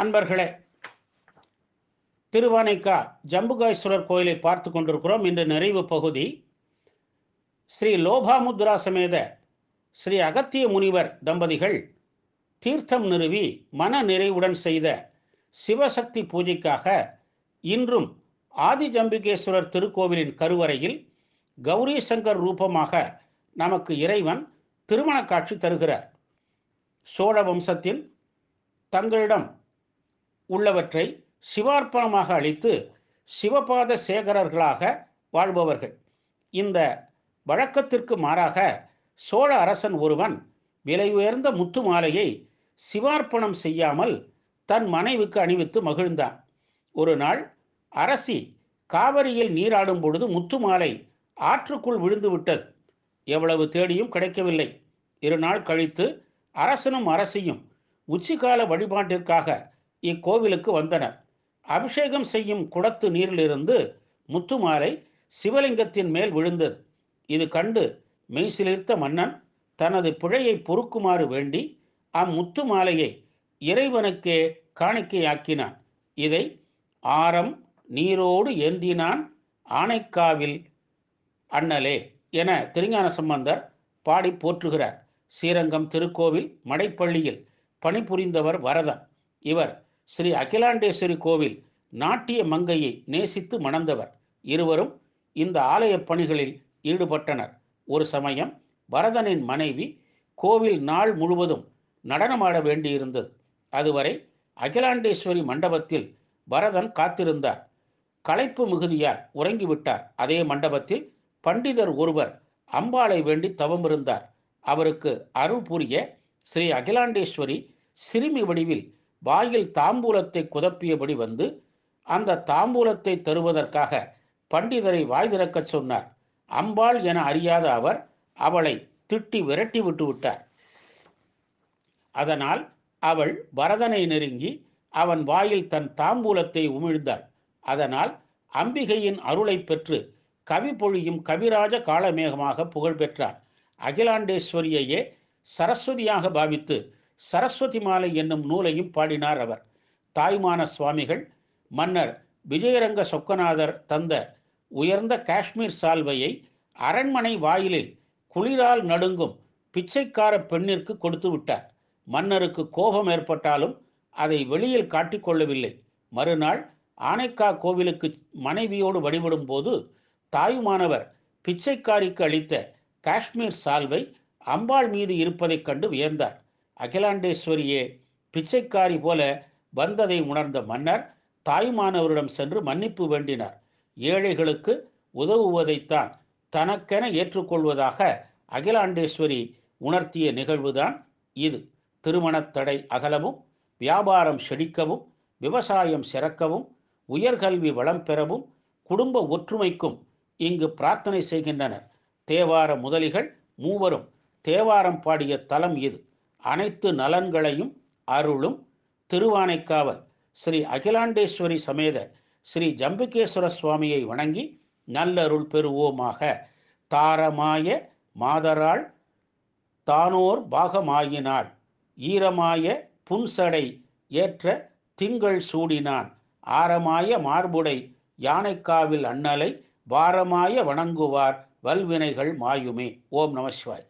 அன்பர்களே திருவானைக்கா ஜம்புகாய்ஸ்வரர் கோயிலை பார்த்து கொண்டிருக்கிறோம். இன்று நிறைவு பகுதி. ஸ்ரீ லோபாமுத்ரா சமேத ஸ்ரீ அகத்திய முனிவர் தம்பதிகள் தீர்த்தம் நிறுவி மன நிறைவுடன் செய்த சிவசக்தி பூஜைக்காக இன்றும் ஆதி ஜம்பிகேஸ்வரர் திருக்கோவிலின் கருவறையில் கௌரி சங்கர் ரூபமாக நமக்கு இறைவன் திருமண காட்சி தருகிறார். சோழ வம்சத்தில் தங்களிடம் உள்ளவற்றை சிவார்ப்பணமாக அளித்து சிவபாத சேகரர்களாக வாழ்பவர்கள். இந்த வழக்கத்திற்கு மாறாக சோழ அரசன் ஒருவன் விலை உயர்ந்த முத்து மாலையை சிவார்ப்பணம் செய்யாமல் தன் மனைவிக்கு அணிவித்து மகிழ்ந்தான். ஒரு நாள் அரசி காவிரியில் நீராடும் பொழுது முத்து மாலை ஆற்றுக்குள் விழுந்து விட்டது எவ்வளவு தேடியும் கிடைக்கவில்லை. இரு நாள் கழித்து அரசனும் அரசியும் உச்சிகால வழிபாட்டிற்காக இக்கோவிலுக்கு வந்தனர். அபிஷேகம் செய்யும் குடத்து நீரிலிருந்து முத்துமாலை சிவலிங்கத்தின் மேல் விழுந்தது இது கண்டு மெய்சிலிர்த்த மன்னன் தனது பிழையை பொறுக்குமாறு வேண்டி அம்முத்து மாலையை இறைவனுக்கே காணிக்கையாக்கினான். இதை ஆரம் நீரோடு ஏந்தினான் ஆனைக்காவில் அண்ணலே என திருஞான சம்பந்தர் பாடி போற்றுகிறார். ஸ்ரீரங்கம் திருக்கோவில் மடைப்பள்ளியில் பணிபுரிந்தவர் வரதன். இவர் ஸ்ரீ அகிலாண்டேஸ்வரி கோவில் நாட்டிய மங்கையை நேசித்து மணந்தவர். இருவரும் இந்த ஆலய பணிகளில் ஈடுபட்டனர். ஒரு சமயம் பரதனின் மனைவி கோவில் நாள் முழுவதும் நடனமாட வேண்டியிருந்தது. அதுவரை அகிலாண்டேஸ்வரி மண்டபத்தில் பரதன் காத்திருந்தார். களைப்பு மிகுதியால் உறங்கிவிட்டார். அதே மண்டபத்தில் பண்டிதர் ஒருவர் அம்பாளை வேண்டி தவமிருந்தார். அவருக்கு அருள் புரிய ஸ்ரீ அகிலாண்டேஸ்வரி சிறுமி வடிவில் வாயில் தாம்பூலத்தை குதப்பியபடி வந்து அந்த தாம்பூலத்தை தருவதற்காக பண்டிதரை வாய் திறக்கச் சொன்னார். அம்பாள் என அறியாத அவர் அவளை திட்டி விரட்டி விட்டு விட்டார். அதனால் அவள் பரதனை நெருங்கி அவன் வாயில் தன் தாம்பூலத்தை உமிழ்ந்தாள். அதனால் அம்பிகையின் அருளை பெற்று கவி பொழியும் கவிராஜ காலமேகமாக புகழ் பெற்றார் அகிலாண்டேஸ்வரியையே சரஸ்வதியாக பாவித்து சரஸ்வதி மாலை என்னும் நூலையும் பாடினார் அவர். தாய்மான சுவாமிகள் மன்னர் விஜயரங்க சொக்கநாதர் தந்த உயர்ந்த காஷ்மீர் சால்வையை அரண்மனை வாயிலில் குளிரால் நடுங்கும் பிச்சைக்கார பெண்ணிற்கு கொடுத்து விட்டார். மன்னருக்கு கோபம் ஏற்பட்டாலும் அதை வெளியில் காட்டிக்கொள்ளவில்லை மறுநாள் ஆனைக்கா கோவிலுக்கு மனைவியோடு வழிபடும் போது தாயுமானவர் பிச்சைக்காரிக்கு அளித்த காஷ்மீர் சால்வை அம்பாள் மீது இருப்பதைக் கண்டு வியந்தார். அகிலாண்டேஸ்வரியே பிச்சைக்காரி போல வந்ததை உணர்ந்த மன்னர் தாய்மானவரிடம் சென்று மன்னிப்பு வேண்டினார். ஏழைகளுக்கு உதவுவதைத்தான் தனக்கென ஏற்றுக்கொள்வதாக அகிலாண்டேஸ்வரி உணர்த்திய நிகழ்வுதான் இது. திருமணத் தடை அகலவும் வியாபாரம் செழிக்கவும் விவசாயம் சிறக்கவும் உயர்கல்வி வளம் பெறவும் குடும்ப ஒற்றுமைக்கும் இங்கு பிரார்த்தனை செய்கின்றனர். தேவார முதலிகள் மூவரும் தேவாரம் பாடிய தலம் இது. அனைத்து நலன்களையும் அருளும் திருவானைக்காவல் ஸ்ரீ அகிலாண்டேஸ்வரி சமேத ஸ்ரீ ஜம்பிகேஸ்வர சுவாமியை வணங்கி நல்லருள் பெறுவோமாக. தாரமாய மாதராள் தானோர் பாகமாயினாள் ஈரமாய புன்சடை ஏற்ற திங்கள் சூடினான் ஆரமாய மார்புடை யானைக்காவில் அண்ணலை வாரமாய வணங்குவார் வல்வினைகள் மாயுமே. ஓம் நமசிவாய்